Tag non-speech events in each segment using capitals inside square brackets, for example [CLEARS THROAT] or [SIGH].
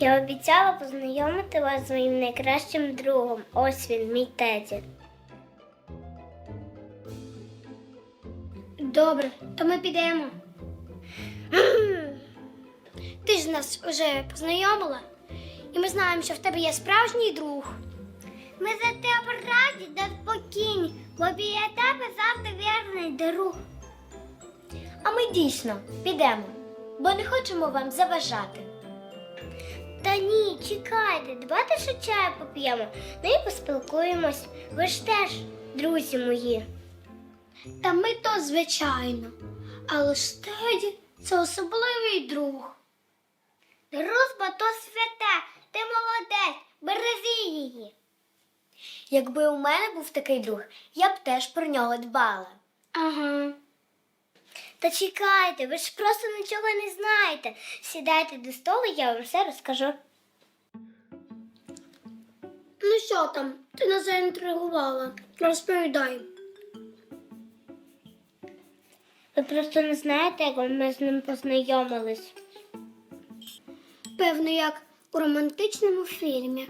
Я обіцяла познайомити вас з моїм найкращим другом. Ось він, мій Теді. Добре, то ми підемо. [CLEARS THROAT] Ти ж нас уже познайомила, і ми знаємо, що в тебе є справжній друг. Ми за тебе раді та спокійні, бо біля тебе завжди вірний друг. А ми дійсно підемо, бо не хочемо вам заважати. Та ні, чекайте, давайте ще чаю поп'ємо, ну і поспілкуємось. Ви ж теж, друзі мої. Та ми то звичайно. Але ж Теді це особливий друг. Дружба то святе, ти молодець, берези її. Якби у мене був такий друг, я б теж про нього дбала. Ага. Та чекайте, ви ж просто нічого не знаєте. Сідайте до столу, я вам все розкажу. Ну що там? Ти нас заінтригувала. Розповідай. Ви просто не знаєте, як ми з ним познайомились. Певно, як у романтичному фільмі.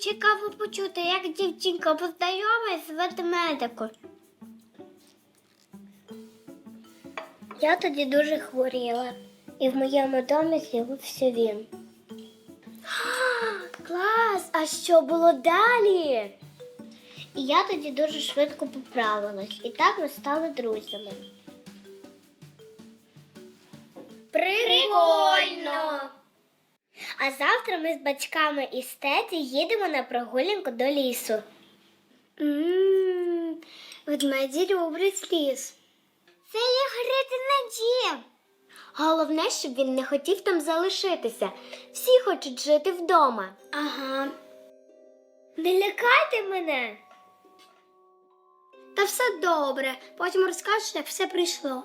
Цікаво почути, як дівчинка познайомилась з ведмедиком. Я тоді дуже хворіла, і в моєму домі з'явився він. [GASPS] Клас! А що було далі? І я тоді дуже швидко поправилась, і так ми стали друзями. Прикольно! А завтра ми з батьками і з теті їдемо на прогулянку до лісу. Ммм, ведмеді люблять ліс. Це грити на дім. Головне, щоб він не хотів там залишитися. Всі хочуть жити вдома. Ага. Не лякайте мене. Та все добре. Потім розкажеш, як все прийшло.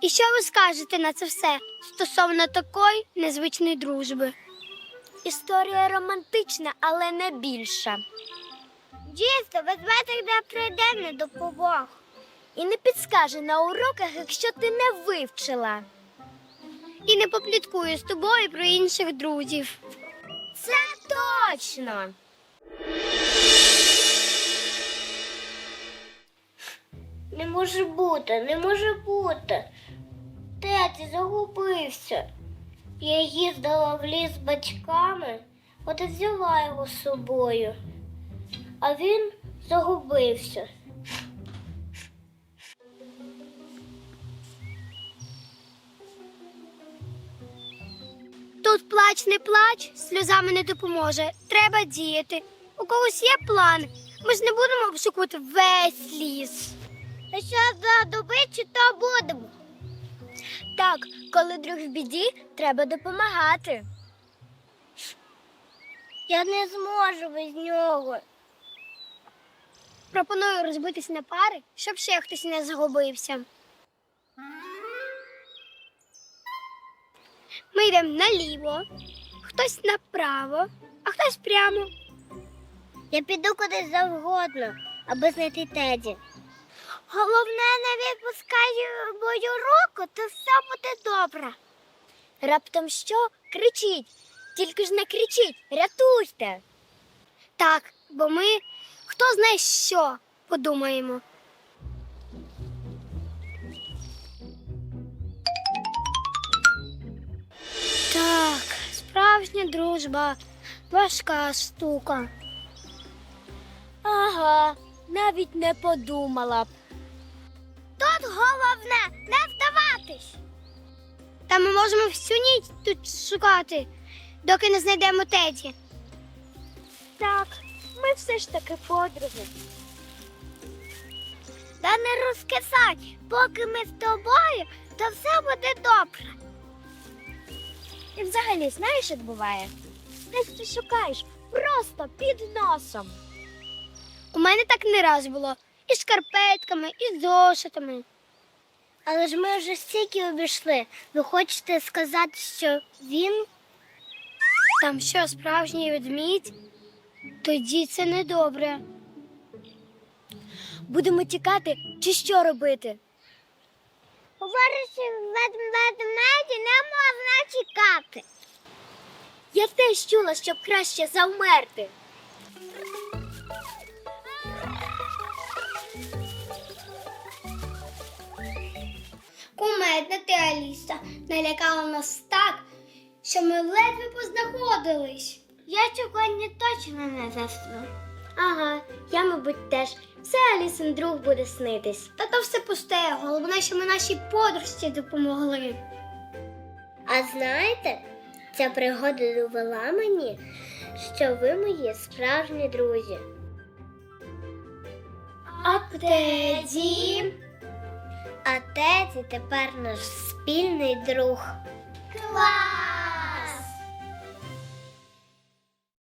І що ви скажете на це все стосовно такої незвичної дружби? Історія романтична, але не більша. Дійсно, ведмедик не прийде не допомог. І не підскаже на уроках, якщо ти не вивчила. І не попліткує з тобою про інших друзів. Це точно. Не може бути, не може бути. Теті загубився. Я їздила в ліс з батьками, от і взяла його з собою. А він загубився. Тут плач не плач, сльозами не допоможе. Треба діяти. У когось є план. Ми ж не будемо обшукувати весь ліс. Що знадобиться, то будемо. Так, коли друг в біді, треба допомагати. Я не зможу без нього. Пропоную розбитись на пари, щоб ще хтось не загубився. Ми йдемо наліво, хтось направо, а хтось прямо. Я піду кудись завгодно, аби знайти Теді. Головне, не відпускай мою руку, то все буде добре. Раптом що? Кричіть. Тільки ж не кричіть, рятуйте. Так, бо ми хто знає що подумаємо. Так, справжня дружба, важка штука. Ага, навіть не подумала б. Тут головне не здаватись. Та ми можемо всю ніч тут шукати, доки не знайдемо Теді. Так, ми все ж таки подруги. Та не розкисай, поки ми з тобою, то все буде добре. І взагалі, знаєш, як буває? Десь ти шукаєш просто під носом. У мене так не раз було. І шкарпетками, і зошитами. Але ж ми вже стільки обійшли. Ви хочете сказати, що він Там що, справжній ведмідь? Тоді це недобре. Будемо тікати чи що робити? Говориш, ведмеді не можна чекати. Я теж чула, щоб краще завмерти. Кумедна ти, Аліса, налякала нас так, що ми ледве познаходились. Я сьогодні точно не засну. Ага, я, мабуть, теж. Все Алісин друг буде снитись. Та то все пусте, головне, що ми нашій подружці допомогли. А знаєте, ця пригода довела мені, що ви мої справжні друзі. А? А тепер наш спільний друг. Клас!